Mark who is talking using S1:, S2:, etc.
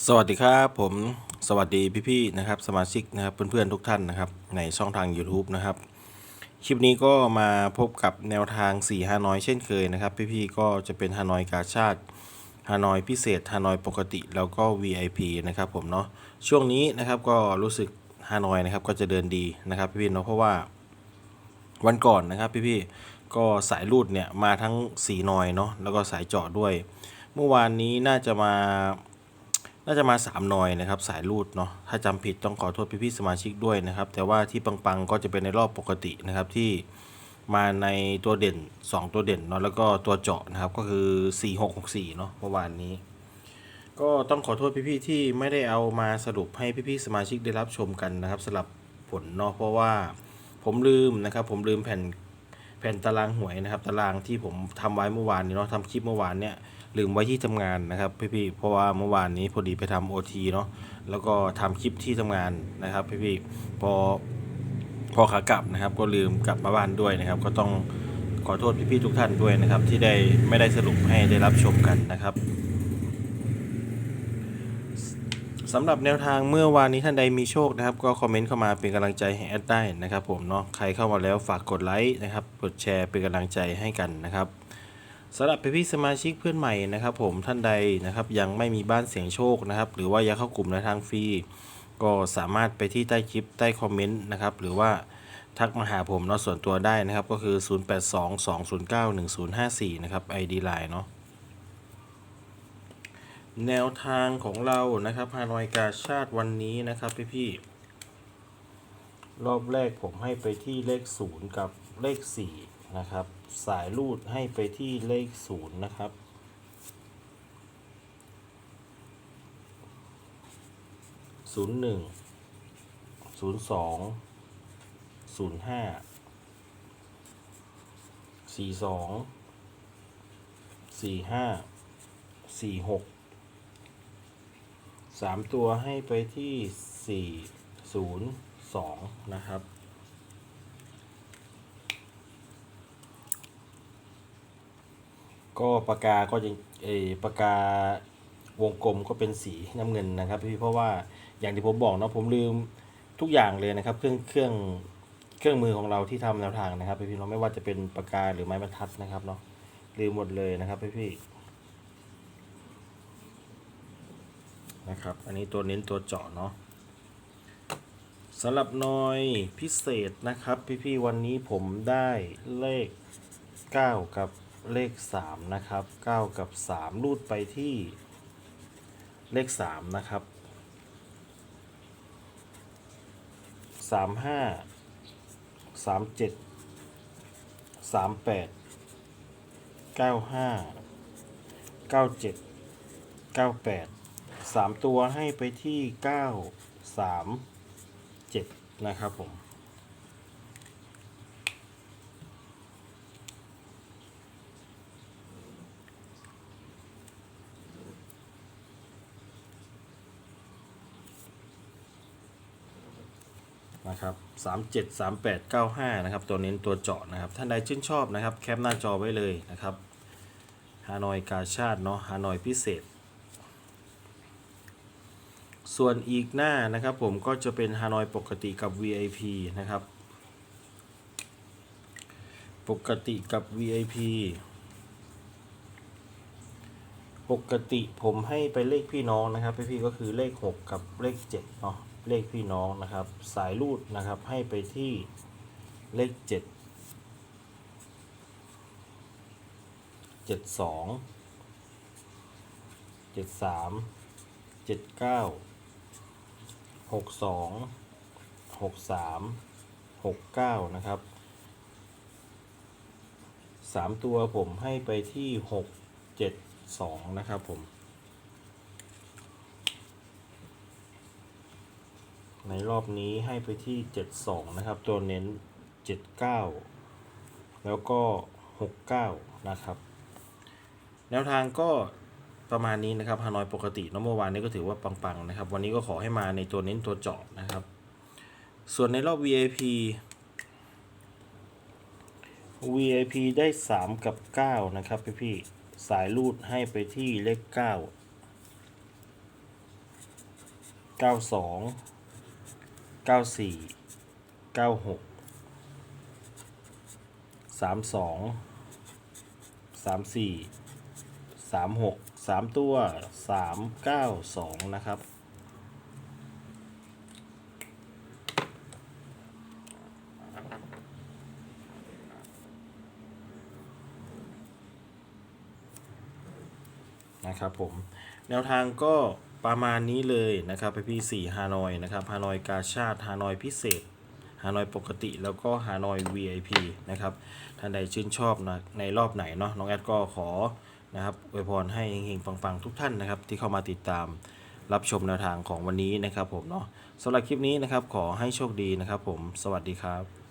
S1: สวัสดีครับผมสวัสดีพี่ๆนะครับสมาชิกนะครับเพื่อนๆทุกท่านนะครับในช่องทาง YouTube นะครับคลิปนี้ก็มาพบกับแนวทาง4ฮานอยเช่นเคยนะครับพี่ๆก็จะเป็นฮานอยกาชาติฮานอยพิเศษฮานอยปกติแล้วก็ VIP นะครับผมเนาะช่วงนี้นะครับก็รู้สึกฮานอยนะครับก็จะเดินดีนะครับพี่ๆเนาะเพราะว่าวันก่อนนะครับพี่ๆก็สายรูดเนี่ยมาทั้งสีนอยเนาะแล้วก็สายเจาะด้วย เมื่อวานนี้น่าจะมา น่าจะมา 3 นอยนะครับ สายรูดเนาะถ้าจำผิดต้องขอโทษพี่ๆสมาชิกด้วยนะครับ แต่ว่าที่ปังๆก็จะเป็นในรอบปกตินะครับที่มาในตัวเด่น 2 ตัวเด่นเนาะแล้วก็ตัวเจาะนะครับก็คือ 4664 เนาะเมื่อวานนี้ ก็ต้องขอโทษพี่ๆที่ไม่ได้เอามาสรุปให้พี่ๆสมาชิกได้รับชมกันนะครับสลับผลเนาะเพราะว่าผมลืมนะครับ ผมลืมแผ่น แผ่นตารางหวยนะครับ ตารางที่ผมทำไว้เมื่อวานนี้เนาะทำคลิปเมื่อวานเนี่ยลืมไว้ที่ทำงานนะครับพี่ๆเพราะว่าเมื่อวานนี้พอดีไปทำโอทีเนาะแล้วก็ทำคลิปที่ทำงานนะครับพี่ๆพอพอขากลับนะครับ ก็ลืมกลับมาบ้านด้วยนะครับ ก็ต้องขอโทษพี่ๆทุกท่านด้วยนะครับ ที่ได้ไม่ได้สรุปให้ได้รับชมกันนะครับ สำหรับแนวทางเมื่อวานนี้ท่านใดมีโชคนะครับ ก็คอมเมนต์เข้ามาเป็นกำลังใจให้แอดได้นะครับผมเนาะใครเข้ามาแล้วฝากกดไลค์นะครับกดแชร์เป็นกำลังใจให้กันนะครับสำหรับพี่สมาชิกเพื่อนใหม่นะครับผมท่านใดนะครับยังไม่มีบ้านเสียงโชคนะครับ หรือว่าอยากเข้ากลุ่มในทางฟรีก็สามารถไปที่ใต้คลิปใต้คอมเมนต์นะครับหรือว่าทักมาหาผมเนาะส่วนตัวได้นะครับก็คือ 0822091054 นะครับ ID Line เนาะ แนวทางของเรานะครับฮานอยกาชาติวันนี้นะครับพี่ๆรอบแรกผมให้ไปที่เลขศูนย์กับเลขสี่นะครับ สายรูดให้ไปที่เลขศูนย์นะครับ ศูนย์หนึ่ง ศูนย์สอง ศูนย์ห้า สี่สอง สี่ห้า สี่หก สามตัวให้ไปที่สี่ศูนย์สองนะครับ ก็ปากกาก็จะเออปากกาวงกลมก็เป็นสีน้ำเงินนะครับพี่เพราะว่าอย่างที่ผมบอกเนาะผมลืมทุกอย่างเลยนะครับ เครื่องเครื่องเครื่องมือของเราที่ทำแนวทางนะครับพี่พี่เราะไม่ว่าจะเป็นปากกาหรือไม้บรรทัดนะครับเนาะลืมหมดเลยนะครับพี่พี่ นะครับ อันนี้ตัวเน้นตัวเจาะเนาะสำหรับหนอยพิเศษนะครับ พี่ๆวันนี้ผมได้เลข 9 กับเลข 3 นะครับ 9 กับ 3 รูดไปที่เลข 3 นะครับ 35 37 38 95 97 98 สามตัวให้ไปที่เก้าสามเจ็ดนะครับผมนะครับสามเจ็ดสามแปดเก้าห้านะครับ ตัวเน้นตัวเจาะนะครับ ท่านใดชื่นชอบนะครับ แคปหน้าจอไว้เลยนะครับ ฮานอยกาชาติเนาะ ฮานอยพิเศษ ส่วนอีกหน้านะครับผมก็จะเป็นฮานอยปกติกับ VIP นะครับ ปกติกับ VIP ปกติผมให้ไปเลขพี่น้องนะครับพี่ๆก็คือเลข 6 กับเลข7เนาะเลขพี่น้องนะครับ สายรูดนะครับให้ไปที่เลข 7 72 73 79 หกสองหกสามหกเก้านะครับสามตัวผมให้ไปที่หกเจ็ดสองนะครับผม ในรอบนี้ให้ไปที่เจ็ดสองนะครับ ตัวเน้นเจ็ดเก้าแล้วก็หกเก้านะครับ แนวทางก็ ประมาณนี้นะครับฮานอยปกติเนอะเมื่อวานนี้ก็ถือว่าปังๆนะครับ วันนี้ก็ขอให้มาในตัวเน้นตัวเจาะนะครับ ส่วนในรอบ VIP VIP ได้ 3 กับ 9 นะครับพี่ๆสายรูดให้ไปที่เลข9เก้าสองเก้า สามตัวสามเก้าสองนะครับ นะครับผม แนวทางก็ประมาณนี้เลยนะครับพี่พี่สี่ฮานอยนะครับฮานอยกาชาติฮานอยพิเศษฮานอยปกติแล้วก็ฮานอย VIP นะครับ ท่านใดชื่นชอบนะในรอบไหนเนาะน้องแอดก็ขอ นะครับอวยพรให้เฮงๆปังๆทุกท่านนะครับ ที่เข้ามาติดตามรับชมแนวทางของวันนี้นะครับผมเนาะสำหรับคลิปนี้นะครับขอให้โชคดีนะครับผมสวัสดีครับ